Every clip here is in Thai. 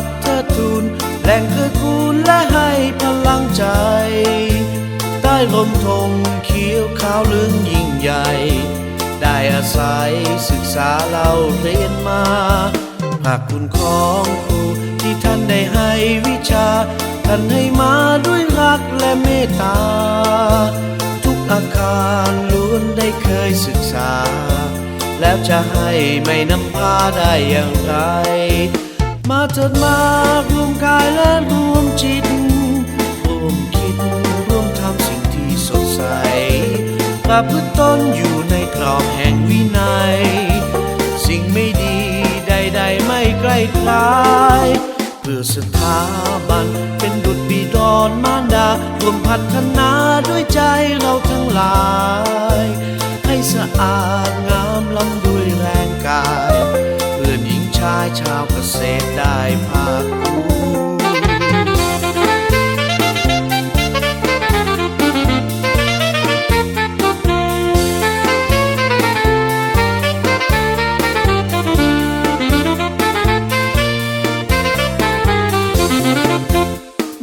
บเธอทูลแหล่งคือคูณและให้พลังใจ ใต้ลมธงเขียวขาวลึงยิ่งใหญ่ ได้อาศัยศึกษาเราเรียนมาหากคุณของครูที่ท่านได้ให้วิชา ท่านให้มาด้วยรักและเมตตา ทุกอาคารล้วนได้เคยศึกษา แล้วจะให้ไม่นำพาได้อย่างไร มาเถิดมารวมกายและรวมจิตรวมคิดร่วมทำสิ่งที่สดใสประพฤติตนอยู่ในกรอบแห่งวินัย สิ่งไม่ดีใด ๆ ไม่ใกล้คล้ายเพื่อสถาบันเป็นดุจบีดอนมารดารวมพัฒนาด้วยใจเราทั้งหลาย ให้สะอาดงามล้ำด้วยแรงกาย ชาวเกษตรได้ภาคภูมิ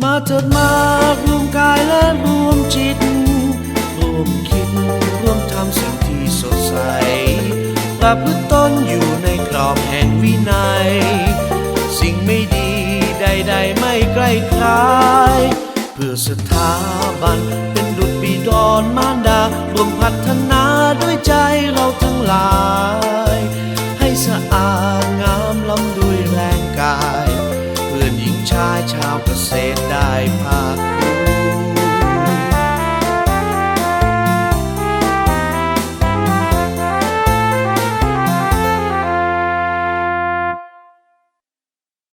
มาเถิดมารวมกายและรวมจิตรวมคิดรวมทำสิ่งที่สดใสประพฤติตนอยู่ อบแห่งวินัย สิ่งไม่ดีใด ๆ ไม่ใกล้คล้าย เพื่อสถาบันเป็นดุจบีดอนมารดารวมพัฒนาด้วยใจเราทั้งหลาย ให้สะอาดงามล้ำด้วยแรงกาย เพื่อนหญิงชายชาวเกษตรได้ภา